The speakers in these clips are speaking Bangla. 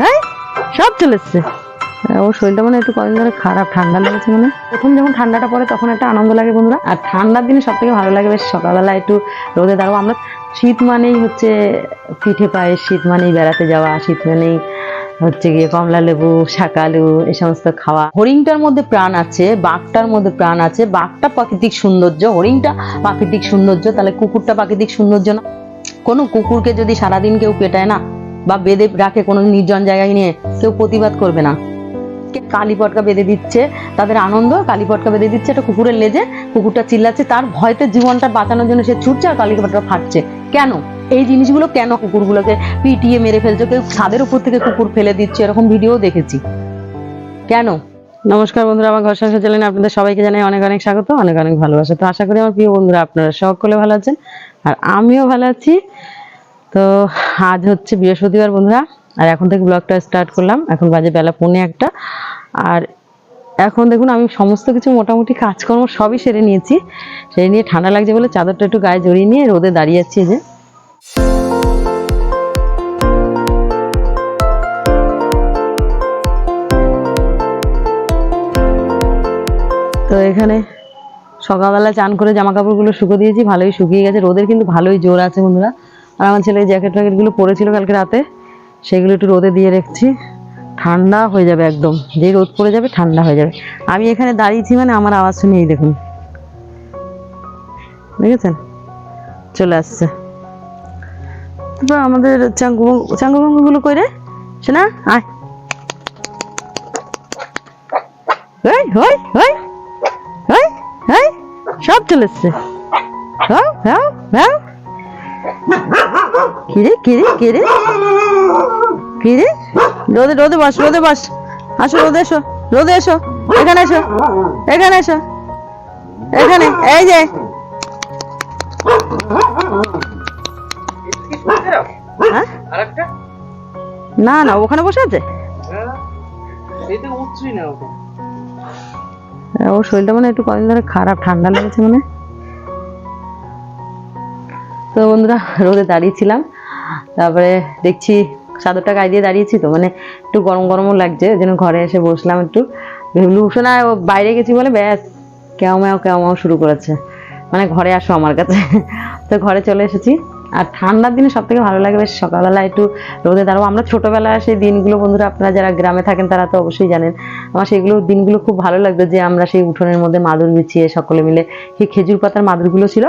হ্যাঁ? সব চলে এসছে। হ্যাঁ, ওর শরীরটা মানে একটু কদিন ধরে খারাপ ঠান্ডা লেগেছে মানে প্রথম যখন ঠান্ডাটা পড়ে তখন একটা আনন্দ লাগে বন্ধুরা। আর ঠান্ডার দিনে সব থেকে ভালো লাগে বেশ সকালবেলা একটু রোদে দাঁড়াবো। আমরা শীত মানেই হচ্ছে পিঠে পায়ে শীত মানেই বেড়াতে যাওয়া শীত মানেই হচ্ছে গিয়ে কমলা লেবু শাকালু এই সমস্ত খাওয়া। হরিণটার মধ্যে প্রাণ আছে বাঘটার মধ্যে প্রাণ আছে। বাঘটা প্রাকৃতিক সৌন্দর্য হরিণটা প্রাকৃতিক সৌন্দর্য তাহলে কুকুরটা প্রাকৃতিক সৌন্দর্য না। কোনো কুকুরকে যদি সারাদিন কেউ পেটায় না বা বেঁধে রাখে কোনো নির্জন জায়গায় নিয়ে, কেউ প্রতিবাদ করবে না। কালী পটকা বেঁধে দিচ্ছে, তাদের আনন্দ, কালী পটকা বেঁধে দিচ্ছে একটা কুকুরের লেজে, কুকুরটা চিল্লাচ্ছে, তার ভয়তে জীবনটা বাঁচানোর জন্য সে ছুটছে আর কালী পটকা ফাটছে। কেন? এই জিনিসগুলো কেন কুকুরগুলোকে পিটিয়ে মেরে ফেলছে? কেউ ছাদের উপর থেকে কুকুর ফেলে দিচ্ছে, এরকম ভিডিও দেখেছি। কেন? নমস্কার বন্ধুরা, আমার ঘর সংসার চ্যানেলে আপনাদের সবাইকে জানাই অনেক অনেক স্বাগত, অনেক অনেক ভালোবাসা। তো আশা করি আমার প্রিয় বন্ধুরা আপনারা সকলে ভালো আছেন, আর আমিও ভালো আছি। তো আজ হচ্ছে বৃহস্পতিবার বন্ধুরা, আর এখন থেকে ব্লগটা স্টার্ট করলাম। এখন বাজে বেলা পৌনে একটা। আর এখন দেখুন, আমি সমস্ত কিছু মোটামুটি কাজকর্ম সবই সেরে নিয়েছি। সেরে নিয়ে ঠান্ডা লাগছে বলে চাদরটা একটু গায়ে জড়িয়ে নিয়ে রোদে দাঁড়িয়ে আছি যে। তো এখানে সকালবেলা চান করে জামা কাপড়গুলো শুকো দিয়েছি, ভালোই শুকিয়ে গেছে। রোদের কিন্তু ভালোই জোর আছে বন্ধুরা। আর আমার ছেলে জ্যাকেট ট্যাকেটগুলো পরেছিল কালকে রাতে, সেগুলো একটু রোদে দিয়ে রেখেছি। ঠান্ডা হয়ে যাবে একদম। যেই রোদ পড়ে যাবে, ঠান্ডা হয়ে যাবে। আমি এখানে দাঁড়িয়েছি মানে আমার আওয়াজ শুনে, এই দেখুন। দেখেছেন? চলে আসছে। তারপর আমাদের চাঙ্গু চাঙ্গু গুলো কই রে? শোনা, আয়। হই হই হই হই সব চলে এসছে। হ্যাঁ হ্যাঁ হ্যাঁ। কিরে কিরে কিরে? কিরে? রোদে রোদে বস রোদে বস। আসো রোদে এসো রোদে এসো। এখানে এসো এখানে এসো। এখানে এই যে। হ্যাঁ? না না ওখানে বসে আছে? হ্যাঁ ওর শরীরটা মানে একটু কদিন ধরে খারাপ ঠান্ডা লেগেছে মানে তো বন্ধুরা, রোদে দাঁড়িয়েছিলাম তারপরে দেখছি চাদরটা গায়ে দিয়ে দাঁড়িয়েছি তো মানে একটু গরম গরমও লাগছে, ওই জন্য ঘরে এসে বসলাম একটু। ভেবলু না ও বাইরে গেছি বলে ব্যাস কেউ ম্যাও শুরু করেছে। মানে ঘরে আসো আমার কাছে। তো ঘরে চলে এসেছি। আর ঠান্ডার দিনে সব থেকে ভালো লাগে, বেশ সকালবেলা একটু রোদে দাঁড়াবো। আমরা ছোটবেলায় সেই দিনগুলো, বন্ধুরা, আপনারা যারা গ্রামে থাকেন তারা তো অবশ্যই জানেন। আমার সেইগুলো দিনগুলো খুব ভালো লাগতো যে আমরা সেই উঠোনের মধ্যে মাদুর বিছিয়ে সকলে মিলে, সেই খেজুর পাতার মাদুরগুলো ছিল।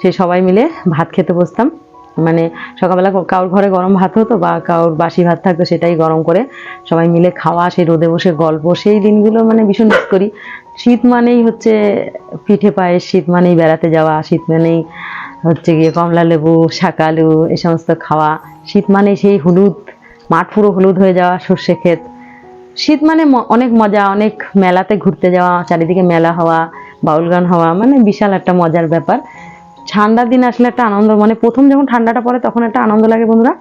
সেই সবাই মিলে ভাত খেতে বসতাম। মানে সকালবেলা কারোর ঘরে গরম ভাত হতো বা কারোর বাসি ভাত থাকতো সেটাই গরম করে সবাই মিলে খাওয়া, সেই রোদে বসে গল্প, সেই দিনগুলো মানে ভীষণ মিস করি। শীত মানেই হচ্ছে পিঠে পায়ে শীত মানেই বেড়াতে যাওয়া, শীত মানেই হচ্ছে গিয়ে কমলা লেবু শাকালু এ সমস্ত খাওয়া। শীত মানে সেই হলুদ, মাঠ পুরো হলুদ হয়ে যাওয়া, সর্ষে ক্ষেত। শীত মানে অনেক মজা, অনেক মেলাতে ঘুরতে যাওয়া, চারিদিকে মেলা হওয়া, বাউল গান হওয়া মানে বিশাল একটা মজার ব্যাপার। ঠান্ডার দিন আসলে একটা আনন্দ মানে প্রথম যখন ঠান্ডাটা পড়ে তখন একটা আনন্দ লাগে বন্ধুরা।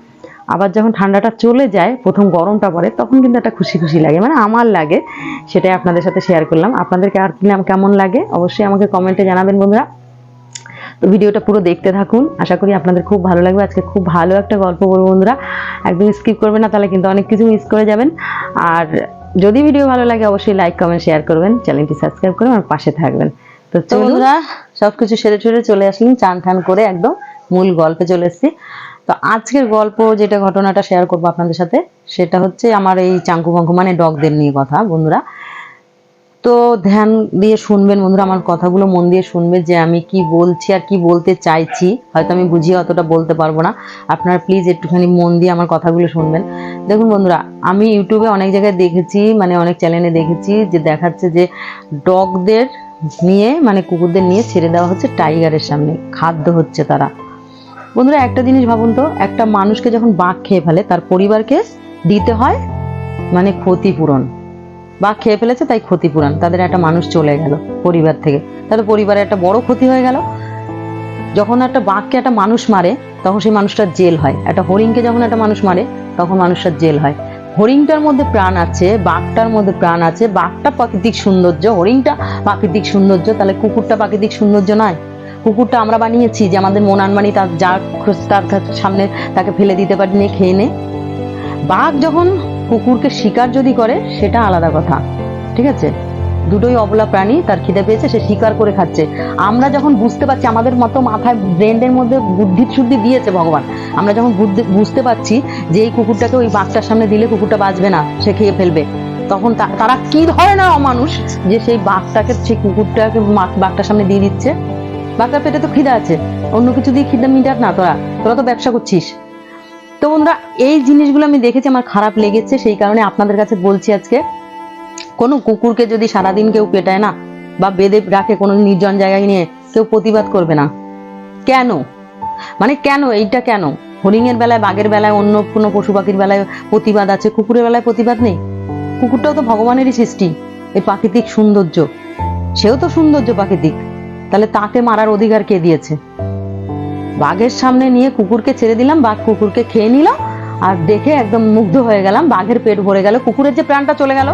আবার যখন ঠান্ডাটা চলে যায়, প্রথম গরমটা পড়ে, তখন কিন্তু একটা খুশি খুশি লাগে মানে আমার লাগে, সেটাই আপনাদের সাথে শেয়ার করলাম। আপনাদেরকে আর কেমন লাগে, অবশ্যই আমাকে কমেন্টে জানাবেন বন্ধুরা। তো ভিডিওটা পুরো দেখতে থাকুন। আশা করি আপনাদের খুব ভালো লাগবে। আজকে খুব ভালো একটা গল্প বলব বন্ধুরা। একদম স্কিপ করবেন না, তাহলে কিন্তু অনেক কিছু মিস করে যাবেন। আর যদি ভিডিও ভালো লাগে, অবশ্যই লাইক কমেন্ট শেয়ার করবেন। চ্যানেলটি সাবস্ক্রাইব করে আমার পাশে থাকবেন। তো চলুরা বন্ধুরা সবকিছু সেরে ঠেরে চলে আসলাম চান ঠান করে একদম মূল গল্পে চলে এসেছি। তো আজকের গল্প যেটা ঘটনাটা শেয়ার করব আপনাদের সাথে সেটা হচ্ছে আমার এই চাঙ্কু বাঙ্কু মানে ডগদের নিয়ে কথা বন্ধুরা। তো ধ্যান দিয়ে শুনবেন বন্ধুরা, আমার কথাগুলো মন দিয়ে শুনবেন যে আমি কি বলছি আর কি বলতে চাইছি। হয়তো আমি বুঝিয়ে অতটা বলতে পারব না। আপনারা প্লিজ একটুখানি মন দিয়ে আমার কথাগুলো শুনবেন। দেখুন বন্ধুরা, আমি ইউটিউবে অনেক জায়গায় দেখেছি মানে অনেক চ্যানেলে দেখেছি যে দেখাচ্ছে যে ডগদের নিয়ে মানে কুকুরদের নিয়ে ছেড়ে দেওয়া হচ্ছে টাইগারের সামনে। খাদ্য হচ্ছে তারা। বন্ধুরা, একটা জিনিস ভাবুন তো, একটা মানুষকে যখন বাঘ খেয়ে ফেলে, তার পরিবারকে দিতে হয় মানে ক্ষতিপূরণ। বা খেয়ে ফেলেছে, তাই ক্ষতিপূরণ। তাদের একটা মানুষ চলে গেল পরিবার থেকে। তাহলে পরিবারের একটা বড় ক্ষতি হয়ে গেল। যখন একটা বাঘকে একটা মানুষ মারে, তখন সেই মানুষটার জেল হয়। একটা হরিণকে যখন একটা মানুষ মারে, তখন মানুষটার জেল হয়। হরিণটার মধ্যে প্রাণ আছে, বাঘটার মধ্যে প্রাণ আছে। বাঘটা প্রাকৃতিক সৌন্দর্য, হরিণটা প্রাকৃতিক সৌন্দর্য। তাহলে কুকুরটা প্রাকৃতিক সৌন্দর্য নয়। কুকুরটা আমরা বানিয়েছি যে আমাদের মন আনমানি তার যা তার সামনে তাকে ফেলে দিতে পারি, নিয়ে খেয়ে নে। বাঘ যখন কুকুরকে শিকার যদি করে, সেটা আলাদা কথা। ঠিক আছে? দুটোই অবলা প্রাণী, তার খিদে পেয়েছে, সে শিকার করে খাচ্ছে। আমরা যখন বুঝতে পারছি, আমাদের মতো মাথায় ব্রেনের মধ্যে বুদ্ধি শুদ্ধি দিয়েছে ভগবান, আমরা যখন বুঝতে পারছি যে এই কুকুরটাকে ওই বাঘটার সামনে দিলে কুকুরটা বাঁচবে না, সে খেয়ে ফেলবে, তখন তারা কি ধরনের অমানুষ যে সেই বাঘটাকে, সেই কুকুরটাকে বাঘটার সামনে দিয়ে দিচ্ছে? বাঘটার পেটে তো খিদে আছে, অন্য কিছু দিয়ে খিদে মিটার না তোরা তোরা তো ব্যবসা করছিস। তো বন্ধুরা, এই জিনিসগুলো আমি দেখেছি, আমার খারাপ লেগেছে, সেই কারণে আপনাদের কাছে বলছি আজকে, কোনো কুকুরকে যদি সারাদিন কেউ পেটায় না, বা বেঁধে রাখে কোনো নির্জন জায়গায় নিয়ে, কেউ প্রতিবাদ করবে না। কেন? মানে কেন? এইটা কেন? হরিণের বেলায়, বাঘের বেলায়, অন্য কোনো পশু পাখির বেলায় প্রতিবাদ আছে? কুকুরের বেলায় প্রতিবাদ নেই? কুকুরটাও তো ভগবানেরই সৃষ্টি। এই প্রাকৃতিক সৌন্দর্য। সেও তো সৌন্দর্য প্রাকৃতিক। তাহলে তাকে মারার অধিকার কে দিয়েছে? বাঘের সামনে নিয়ে কুকুরকে ছেড়ে দিলাম, বাঘ কুকুরকে খেয়ে নিল আর দেখে একদম মুগ্ধ হয়ে গেলাম। বাঘের পেট ভরে গেল। কুকুরের যে প্রাণটা চলে গেল,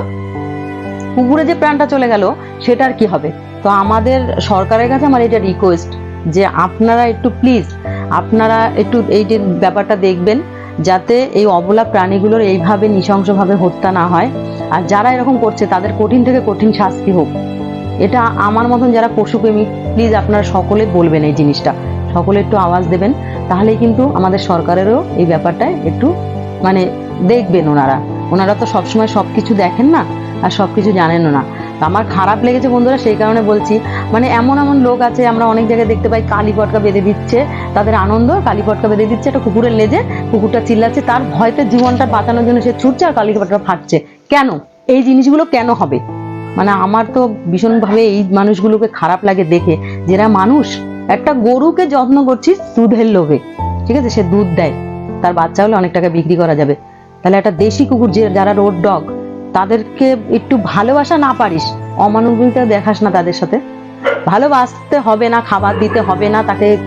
কুকুরের যে প্রাণটা চলে গেল, সেটার কি হবে? তো আমাদের সরকারের কাছে আমার এটা রিকোয়েস্ট যে আপনারা একটু প্লিজ আপনারা একটু এই যে ব্যাপারটা দেখবেন, যাতে এই অবলা প্রাণীগুলোর এইভাবে নৃশংসভাবে হত্যা না হয়। আর যারা এরকম করছে, তাদের কঠিন থেকে কঠিন শাস্তি হোক। এটা আমার মতন যারা পশুপ্রেমী প্লিজ আপনারা সকলে বলবেন এই জিনিসটা। সকলে একটু আওয়াজ দেবেন, তাহলেই কিন্তু আমাদের সরকারেরও এই ব্যাপারটায় একটু মানে দেখবেন ওনারা। ওনারা তো সবসময় সব কিছু দেখেন না আর সব কিছু জানেনও না। আমার খারাপ লেগেছে বন্ধুরা, সেই কারণে বলছি মানে এমন এমন লোক আছে, আমরা অনেক জায়গায় দেখতে পাই, কালী পটকা বেঁধে দিচ্ছে, তাদের আনন্দ, কালী পটকা বেঁধে দিচ্ছে, একটা কুকুরের লেজে কুকুরটা চিল্লাচ্ছে, তার ভয়তে জীবনটা বাঁচানোর জন্য সে ছুটছে আর কালী পটকা ফাটছে। কেন? এই জিনিসগুলো কেন হবে? মানে আমার তো ভীষণভাবে এই মানুষগুলোকে খারাপ লাগে দেখে, যারা মানুষ একটা গরুকে যত্ন করছিস দুধের লোভে। ঠিক আছে? সে দুধ দেয়। তার বাচ্চা হলে অনেক টাকা বিক্রি করা যাবে। তাহলে একটা দেশি কুকুর, যে যারা রোড ডগ, তাদেরকে একটু ভালোবাসা না পারিস, অমানবিকতা দেখাস না তাদের সাথে। ভালোবাসতে হবে না, খাবার দিতে হবে না, তাকে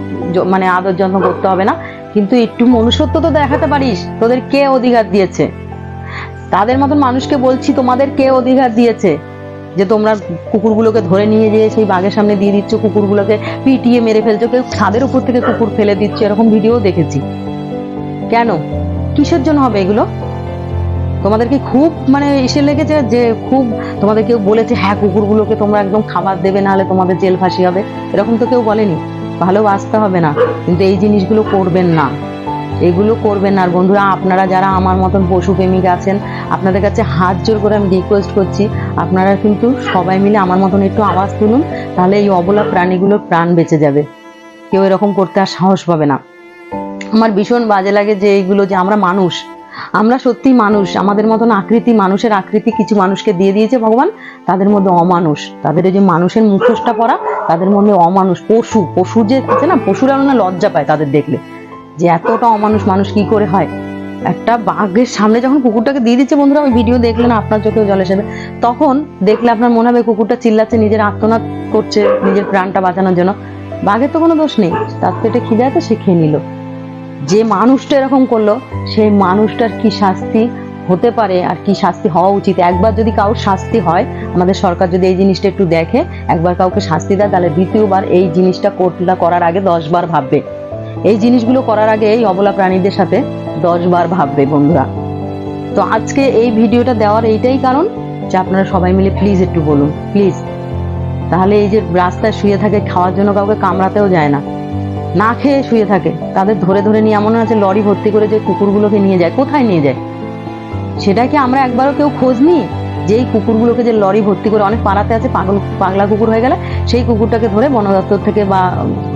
মানে আদর যত্ন করতে হবে না। কিন্তু একটু মনুষ্যত্ব তো দেখাতে পারিস, তোদের কে অধিকার দিয়েছে? তাদের মতন মানুষকে বলছি, তোমাদের কে অধিকার দিয়েছে? যে তোমরা কুকুরগুলোকে ধরে নিয়ে যেয়ে সেই বাঘের সামনে দিয়ে দিচ্ছ, কুকুরগুলোকে পিটিয়ে মেরে ফেলছো, কেউ ছাদের উপর থেকে কুকুর ফেলে দিচ্ছে, এরকম ভিডিও দেখেছি। কেন? কিসের জন্য হবে এগুলো? তোমাদের কি খুব মানে এসে লেগেছে যে খুব তোমাদের কেউ বলেছে হ্যাঁ কুকুরগুলোকে তোমরা একদম খাবার দেবে, নাহলে তোমাদের জেল ফাঁসি হবে। এরকম তো কেউ বলেনি। ভালোবাসতে হবে না, কিন্তু এই জিনিসগুলো করবেন না। এগুলো করবেন আর বন্ধুরা, আপনারা যারা আমার মতন পশুপ্রেমিক আছেন, আপনাদের কাছে হাত জোর করে আমি রিকোয়েস্ট করছি, আপনারা কিন্তু সবাই মিলে আমার মতন একটু আওয়াজ তুলুন, তাহলে এই অবলা প্রাণীগুলোর প্রাণ বেঁচে যাবে। কেউ এরকম করতে আর সাহস পাবে না। আমার ভীষণ বাজে লাগে যে এইগুলো যে আমরা মানুষ, আমরা সত্যি মানুষ, আমাদের মতন আকৃতি, মানুষের আকৃতি কিছু মানুষকে দিয়ে দিয়েছে ভগবান, তাদের মধ্যে অমানুষ। তাদের যে মানুষের মুখোশটা পরা, তাদের মধ্যে অমানুষ, পশু। পশু যে না, পশুরা না লজ্জা পায় তাদের দেখলে। যে এতটা অমানুষ মানুষ কি করে হয়? একটা বাঘের সামনে যখন কুকুরটাকে দিয়ে দিচ্ছে, বন্ধুরা ওই ভিডিও দেখলেন আপনার চোখেও জল এসে যাবে। তখন দেখলে আপনার মনে হবে কুকুরটা চিল্লাচ্ছে, নিজের আত্মনাদ করছে, নিজের প্রাণটা বাঁচানোর জন্য। বাঘের তো কোনো দোষ নেই, তার পেটে খিদে আছে, সে খেয়ে নিল। যে মানুষটা এরকম করল সেই মানুষটার কি শাস্তি হতে পারে আর কি শাস্তি হওয়া উচিত? একবার যদি কারোর শাস্তি হয়, আমাদের সরকার যদি এই জিনিসটা একটু দেখে, একবার কাউকে শাস্তি দেয়, তাহলে দ্বিতীয়বার এই জিনিসটা করলা করার আগে দশবার ভাববে। এই জিনিসগুলো করার আগে এই অবলা প্রাণীদের সাথে দশ বার ভাববে বন্ধুরা। তো আজকে এই ভিডিওটা দেওয়ার এইটাই কারণ যে আপনারা সবাই মিলে প্লিজ একটু বলুন প্লিজ তাহলে এই যে রাস্তায় শুয়ে থাকে, খাওয়ার জন্য কাউকে কামড়াতেও যায় না। না খেয়ে শুয়ে থাকে, তাদের ধরে ধরে নিয়ে এমন আছে লরি ভর্তি করে যে কুকুরগুলোকে নিয়ে যায়, কোথায় নিয়ে যায়? সেটা কি আমরা একবারও কেউ খোঁজ নিই যে এই কুকুরগুলোকে যে লরি ভর্তি করে অনেক পাড়াতে আছে, পাগল, পাগলা কুকুর হয়ে গেলে, সেই কুকুরটাকে ধরে বন দপ্তর থেকে বা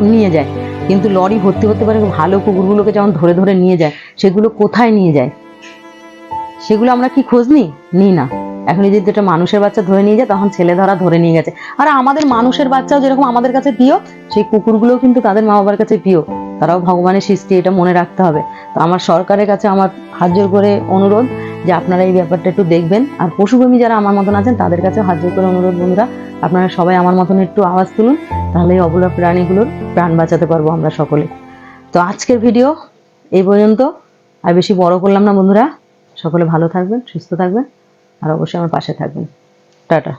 নিয়ে যায়। কিন্তু লরি ভর্তি হতে পারে, ভালো কুকুরগুলোকে যেমন ধরে ধরে নিয়ে যায়, সেগুলো কোথায় নিয়ে যায়? সেগুলো আমরা কি খোঁজ নিই? নিই না। এখন যদি যেটা মানুষের বাচ্চা ধরে নিয়ে যায়, তখন ছেলে ধরা ধরে নিয়ে গেছে। আর আমাদের মানুষের বাচ্চাও যেরকম আমাদের কাছে প্রিয়, সেই কুকুরগুলোও কিন্তু তাদের মা বাবার কাছে প্রিয়। তারাও ভগবানের সৃষ্টি, এটা মনে রাখতে হবে। তো আমার সরকারের কাছে আমার হাত জোর করে অনুরোধ যে আপনারা এই ব্যাপারটা একটু দেখবেন। আর পশুপ্রেমী যারা আমার মতন আছেন, তাদের কাছে হাত জোর করে অনুরোধ বন্ধুরা, আপনারা সবাই আমার মতন একটু আওয়াজ তুলুন। তাহলে এই অবলা প্রাণীগুলোর প্রাণ বাঁচাতে পারব আমরা সকলে। তো আজকের ভিডিও এই পর্যন্ত। আর বেশি বড় করলাম না বন্ধুরা। সকলে ভালো থাকবেন, সুস্থ থাকবেন, আর অবশ্যই আমার পাশে থাকবেন। টাটা।